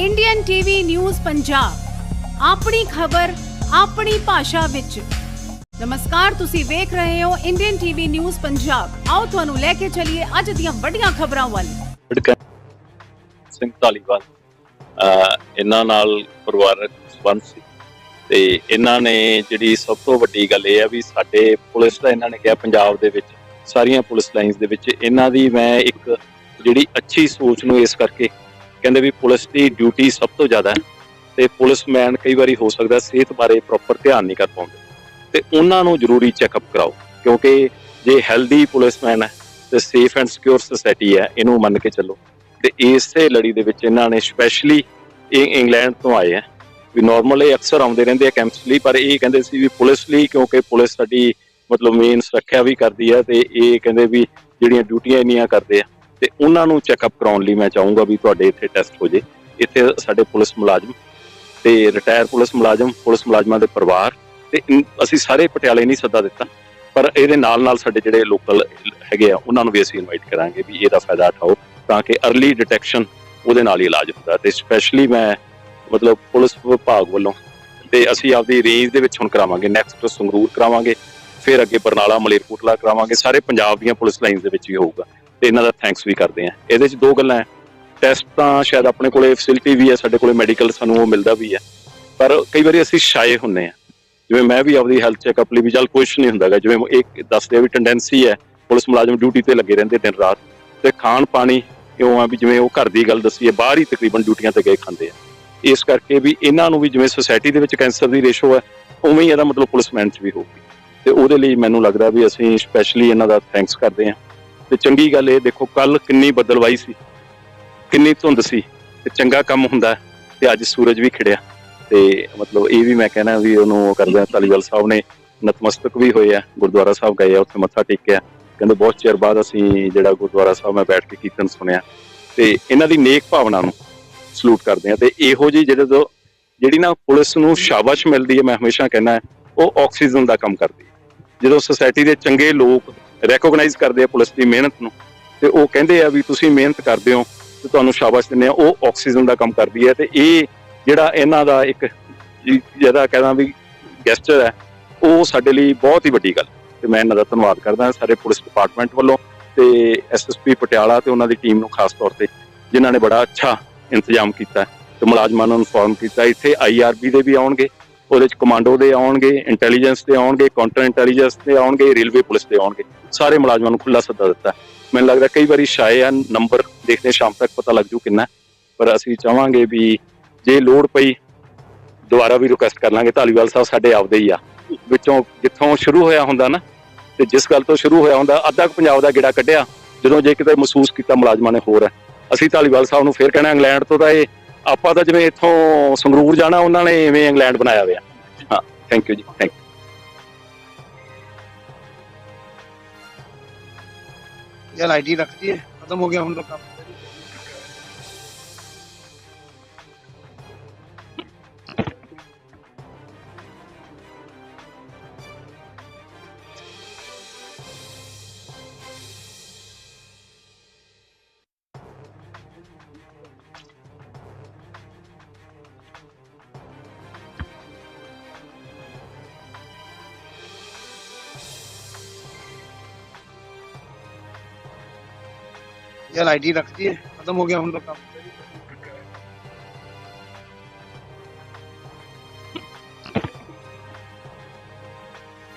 Indian TV news Punjab ਆਪਣੀ ਖਬਰ, ਆਪਣੀ ਭਾਸ਼ਾ ਵਿੱਚ। ਨਮਸਕਾਰ, ਤੁਸੀਂ ਵੇਖ ਰਹੇ ਹੋ ਇੰਡੀਅਨ ਟੀਵੀ ਨਿਊਜ਼ ਪੰਜਾਬ ਆਓ ਤੁਹਾਨੂੰ ਲੈ ਕੇ ਚੱਲੀਏ ਅੱਜ ਦੀਆਂ ਵੱਡੀਆਂ ਖਬਰਾਂ ਵੱਲ। ਸਿੰਘ ਧਾਲੀਵਾਲ ਇਹਨਾਂ ਨਾਲ ਪਰਿਵਾਰਕ ਸੰਬੰਧ ਸੀ। ਤੇ ਇਹਨਾਂ ਨੇ ਜਿਹੜੀ ਸਭ ਤੋਂ ਵੱਡੀ ਗੱਲ ਇਹ ਆ ਵੀ ਸਾਡੇ ਪੁਲਿਸ ਦਾ ਇਹਨਾਂ ਨੇ ਕਿਹਾ, ਪੰਜਾਬ ਦੇ ਵਿੱਚ, ਸਾਰੀਆਂ ਪੁਲਿਸ ਲਾਈਨਸ ਦੇ ਵਿੱਚ, ਇਹਨਾਂ ਦੀ ਮੈਂ ਇੱਕ ਜਿਹੜੀ ਅੱਛੀ ਸੋਚ ਨੂੰ ਇਸ ਕਰਕੇ ਕਹਿੰਦੇ ਵੀ ਪੁਲਿਸ ਦੀ ਡਿਊਟੀ ਸਭ ਤੋਂ ਜ਼ਿਆਦਾ ਹੈ ਤੇ ਪੁਲਿਸਮੈਨ ਕਈ ਵਾਰੀ ਹੋ ਸਕਦਾ ਸਿਹਤ ਬਾਰੇ ਪ੍ਰੋਪਰ ਧਿਆਨ ਨਹੀਂ ਕਰ ਪਾਉਂਦੇ। ਤੇ ਉਹਨਾਂ ਨੂੰ ਜ਼ਰੂਰੀ ਚੈੱਕਅਪ ਕਰਾਓ, ਕਿਉਂਕਿ ਜੇ ਹੈਲਦੀ ਪੁਲਿਸਮੈਨ ਹੈ ਤੇ ਸੇਫ ਐਂਡ ਸਿਕਿਉਰ ਸੋਸਾਇਟੀ ਹੈ, ਇਹਨੂੰ ਮੰਨ ਕੇ ਚੱਲੋ। ਤੇ ਇਸੇ ਲੜੀ ਦੇ ਵਿੱਚ ਇਹਨਾਂ ਨੇ ਸਪੈਸ਼ਲੀ ਇਹ ਇੰਗਲੈਂਡ ਤੋਂ ਆਏ ਆ ਵੀ ਨਾਰਮਲ ਇਹ ਅਕਸਰ ਆਉਂਦੇ ਰਹਿੰਦੇ ਆ ਕੈਂਪਸ ਲਈ, ਪਰ ਇਹ ਕਹਿੰਦੇ ਸੀ ਵੀ ਪੁਲਿਸ ਲਈ, ਕਿਉਂਕਿ ਪੁਲਿਸ ਸਾਡੀ ਮਤਲਬ ਮੇਨ ਸੁਰੱਖਿਆ ਵੀ ਕਰਦੀ ਆ ਤੇ ਇਹ ਕਹਿੰਦੇ ਵੀ ਜਿਹੜੀਆਂ ਡਿਊਟੀਆਂ ਇੰਨੀਆਂ ਕਰਦੇ ਆ ਤੇ ਉਹਨਾਂ ਨੂੰ ਚੈੱਕਅਪ ਕਰਾਉਣ ਲਈ ਮੈਂ ਚਾਹੂੰਗਾ ਵੀ ਤੁਹਾਡੇ ਇੱਥੇ ਟੈਸਟ ਹੋ ਜੇ। ਇੱਥੇ ਸਾਡੇ ਪੁਲਿਸ ਮੁਲਾਜ਼ਮ ਤੇ ਰਿਟਾਇਰ ਪੁਲਿਸ ਮੁਲਾਜ਼ਮ, ਪੁਲਿਸ ਮੁਲਾਜ਼ਮਾਂ ਦੇ ਪਰਿਵਾਰ ਤੇ ਅਸੀਂ ਸਾਰੇ ਪਟਿਆਲੇ ਨਹੀਂ ਸੱਦਾ ਦਿੱਤਾ, ਪਰ ਇਹਦੇ ਨਾਲ ਨਾਲ ਸਾਡੇ ਜਿਹੜੇ ਲੋਕਲ ਹੈਗੇ ਆ, ਉਹਨਾਂ ਨੂੰ ਵੀ ਅਸੀਂ ਇਨਵਾਈਟ ਕਰਾਂਗੇ ਵੀ ਇਹਦਾ ਫਾਇਦਾ ਉਠਾਓ ਤਾਂ ਕਿ अर्ਲੀ ਡਿਟੈਕਸ਼ਨ ਉਹਦੇ ਨਾਲ ਹੀ ਇਲਾਜ ਹੁੰਦਾ ਤੇ ਸਪੈਸ਼ਲੀ ਮੈਂ ਮਤਲਬ ਪੁਲਿਸ ਵਿਭਾਗ ਵੱਲੋਂ ਤੇ ਅਸੀਂ ਆਪਦੀ ਰੇਂਜ ਦੇ ਵਿੱਚ ਹੁਣ ਕਰਾਵਾਂਗੇ ਨੈਕਸਟ ਸੰਗਰੂਰ ਕਰਾਵਾਂਗੇ, ਫਿਰ ਅੱਗੇ ਬਰਨਾਲਾ, ਮਲੇਰਕੋਟਲਾ ਕਰਾਵਾਂਗੇ, ਸਾਰੇ ਪੰਜਾਬ ਦੀਆਂ ਪੁਲਿਸ ਲਾਈਨਸ ਦੇ ਵਿੱਚ ਵੀ ਹੋਊਗਾ। ਤੇ ਇਹਨਾਂ ਦਾ ਥੈਂਕਸ ਵੀ ਕਰਦੇ ਆ ਇਹਦੇ 'ਚ ਦੋ ਗੱਲਾਂ ਹੈ। ਟੈਸਟ ਤਾਂ ਸ਼ਾਇਦ ਆਪਣੇ ਕੋਲੇ ਫੈਸਿਲਿਟੀ ਵੀ ਹੈ, ਸਾਡੇ ਕੋਲੇ ਮੈਡੀਕਲ ਸਾਨੂੰ ਉਹ ਮਿਲਦਾ ਵੀ ਹੈ। ਪਰ ਕਈ ਵਾਰੀ ਅਸੀਂ ਸ਼ਾਏ ਹੁੰਨੇ ਆ ਜਿਵੇਂ ਮੈਂ ਵੀ ਆਪਦੀ ਹੈਲਥ ਚੈੱਕਅਪ ਲਈ ਵੀ ਚੱਲ ਕੁਛ ਨਹੀਂ ਹੁੰਦਾਗਾ ਜਿਵੇਂ ਇੱਕ ਦੱਸਦੇ ਆ ਵੀ ਟੈਂਡੈਂਸੀ ਹੈ, ਪੁਲਿਸ ਮੁਲਾਜ਼ਮ ਡਿਊਟੀ ਤੇ ਲੱਗੇ ਰਹਿੰਦੇ ਦਿਨ ਰਾਤ। ਤੇ ਖਾਣ ਪਾਣੀ ਕਿਉਂ ਆ ਵੀ ਜਿਵੇਂ ਉਹ ਘਰ ਦੀ ਗੱਲ ਦੱਸੀ ਹੈ ਬਾਹਰ ਹੀ ਤਕਰੀਬਨ ਡਿਊਟੀਆਂ ਤੇ ਗਏ ਖਾਂਦੇ ਆ। ਇਸ ਕਰਕੇ ਵੀ ਇਹਨਾਂ ਨੂੰ ਵੀ ਜਿਵੇਂ ਸੋਸਾਇਟੀ ਦੇ ਵਿੱਚ ਕੈਂਸਰ ਦੀ ਰੇਸ਼ੋ ਹੈ, ਉਵੇਂ ਹੀ ਇਹਦਾ ਮਤਲਬ ਪੁਲਿਸਮੈਨ 'ਚ ਵੀ ਹੋਊਗੀ। ਤੇ ਉਹਦੇ ਲਈ ਮੈਨੂੰ ਲੱਗਦਾ ਵੀ ਅਸੀਂ ਸਪੈਸ਼ਲੀ ਇਹਨਾਂ ਦਾ ਥੈਂਕਸ ਕਰਦੇ ਹਾਂ। ਤੇ ਚੰਗੀ ਗੱਲ ਇਹ, ਦੇਖੋ ਕੱਲ ਕਿੰਨੀ ਬੱਦਲਵਾਈ ਸੀ, ਕਿੰਨੀ ਧੁੰਦ ਸੀ, ਤੇ ਚੰਗਾ ਕੰਮ ਹੁੰਦਾ ਹੈ, ਤੇ ਅੱਜ ਸੂਰਜ ਵੀ ਖਿੜਿਆ। ਤੇ ਮਤਲਬ ਇਹ ਵੀ ਮੈਂ ਕਹਿਣਾ ਵੀ ਉਹਨੂੰ ਕਰਦੇ ਆ ਧਾਲੀਵਾਲ ਸਾਹਿਬ ਨੇ ਨਤਮਸਤਕ ਵੀ ਹੋਏ ਆ, ਗੁਰਦੁਆਰਾ ਸਾਹਿਬ ਗਏ ਆ, ਉੱਥੇ ਮੱਥਾ ਟੇਕਿਆ। ਕਹਿੰਦੇ ਬਹੁਤ ਚਿਰ ਬਾਅਦ ਅਸੀਂ ਜਿਹੜਾ ਗੁਰਦੁਆਰਾ ਸਾਹਿਬ ਮੈਂ ਬੈਠ ਕੇ ਕੀਰਤਨ ਸੁਣਿਆ। ਤੇ ਇਹਨਾਂ ਦੀ ਨੇਕ ਭਾਵਨਾ ਨੂੰ ਸਲੂਟ ਕਰਦੇ ਆ, ਤੇ ਇਹੋ ਜੀ ਜਿਹੜੇ ਤੋਂ ਜਿਹੜੀ ਨਾ ਪੁਲਿਸ ਨੂੰ ਸ਼ਾਬਾਸ਼ ਮਿਲਦੀ ਹੈ, ਮੈਂ ਹਮੇਸ਼ਾ ਕਹਿੰਦਾ ਉਹ ਆਕਸੀਜਨ ਦਾ ਕੰਮ ਕਰਦੀ ਹੈ। ਜਦੋਂ ਸੋਸਾਇਟੀ ਦੇ ਚੰਗੇ ਲੋਕ ਰੈਕੋਗਨਾਈਜ਼ ਕਰਦੇ ਆ ਪੁਲਿਸ ਦੀ ਮਿਹਨਤ ਨੂੰ ਤੇ ਉਹ ਕਹਿੰਦੇ ਆ ਵੀ ਤੁਸੀਂ ਮਿਹਨਤ ਕਰਦੇ ਹੋ ਤੇ ਤੁਹਾਨੂੰ ਸ਼ਾਬਾਸ਼ ਦਿੰਦੇ ਆ। ਉਹ ਆਕਸੀਜਨ ਦਾ ਕੰਮ ਕਰਦੀ ਹੈ ਤੇ ਇਹ ਜਿਹੜਾ ਇਹਨਾਂ ਦਾ ਇੱਕ ਜਿਹੜਾ ਜਿਹਦਾ ਕਹਿੰਦਾ ਵੀ ਗੈਸਟਰ ਹੈ, ਉਹ ਸਾਡੇ ਲਈ ਬਹੁਤ ਹੀ ਵੱਡੀ ਗੱਲ ਤੇ ਮੈਂ ਇਹਨਾਂ ਦਾ ਧੰਨਵਾਦ ਕਰਦਾ ਸਾਰੇ ਪੁਲਿਸ ਡਿਪਾਰਟਮੈਂਟ ਵੱਲੋਂ ਤੇ ਐਸਐਸਪੀ ਪਟਿਆਲਾ ਤੇ ਉਹਨਾਂ ਦੀ ਟੀਮ ਨੂੰ ਖਾਸ ਤੌਰ ਤੇ ਜਿਨ੍ਹਾਂ ਨੇ ਬੜਾ ਅੱਛਾ ਇੰਤਜ਼ਾਮ ਕੀਤਾ ਤੇ ਮੁਲਾਜ਼ਮਾਂ ਨੂੰ ਇਨਫੋਰਮ ਕੀਤਾ। ਇੱਥੇ ਆਈਆਰਬੀ ਦੇ ਵੀ ਆਉਣਗੇ। ਉਹਦੇ ਚ ਕਮਾਂਡੋ ਦੇ ਆਉਣਗੇ ਇੰਟੈਲੀਜੈਂਸ ਦੇ ਆਉਣਗੇ ਕਾਊਂਟਰ ਇੰਟੈਲੀਜੈਂਸ ਦੇ ਆਉਣਗੇ ਰੇਲਵੇ ਪੁਲਿਸ ਦੇ ਆਉਣਗੇ। ਸਾਰੇ ਮੁਲਾਜ਼ਮਾਂ ਨੂੰ ਖੁੱਲਾ ਸੱਦਾ ਦਿੱਤਾ। ਮੈਨੂੰ ਲੱਗਦਾ ਕਈ ਵਾਰੀ ਸ਼ਾਇਦ ਆ ਨੰਬਰ ਦੇਖਦੇ ਸ਼ਾਮ ਤੱਕ ਪਤਾ ਲੱਗ ਜੂ ਕਿੰਨਾ ਪਰ ਅਸੀਂ ਚਾਹਾਂਗੇ ਵੀ ਜੇ ਲੋੜ ਪਈ, ਦੁਬਾਰਾ ਵੀ ਰਿਕੁਐਸਟ ਕਰ ਲਾਂਗੇ। ਧਾਲੀਵਾਲ ਸਾਹਿਬ ਸਾਡੇ ਆਪਦੇ ਹੀ ਆ। ਵਿੱਚੋਂ ਜਿੱਥੋਂ ਸ਼ੁਰੂ ਹੋਇਆ ਹੁੰਦਾ ਨਾ, ਤੇ ਜਿਸ ਗੱਲ ਤੋਂ ਸ਼ੁਰੂ ਹੋਇਆ ਹੁੰਦਾ, ਅੱਧਾ ਪੰਜਾਬ ਦਾ ਗੇੜਾ ਕੱਢਿਆ, ਜਦੋਂ ਜੇ ਕਿਤੇ ਮਹਿਸੂਸ ਕੀਤਾ ਮੁਲਾਜ਼ਮਾਂ ਨੇ ਹੋਰ। ਹੈ ਅਸੀਂ ਧਾਲੀਵਾਲ ਸਾਹਿਬ ਨੂੰ ਫੇਰ ਕਹਿਣਾ, ਇੰਗਲੈਂਡ ਤੋਂ ਤਾਂ ਇਹ ਆਪਾਂ ਤਾਂ ਜਿਵੇਂ ਇੱਥੋਂ ਸੰਗਰੂਰ ਜਾਣਾ, ਉਹਨਾਂ ਨੇ ਐਵੇਂ ਇੰਗਲੈਂਡ ਬਣਾਇਆ ਹੋਇਆ। ਹਾਂ ਥੈਂਕ ਯੂ ਜੀ ਥੈਂਕ ਯੂ ਯਾਰ ਆਈਡੀ ਰੱਖਦੀ ਹੈ, ਖਤਮ ਹੋ ਗਿਆ ਹੁਣ ਤਾਂ यार आईडी रख दिए खत्म हो गया हम लोग का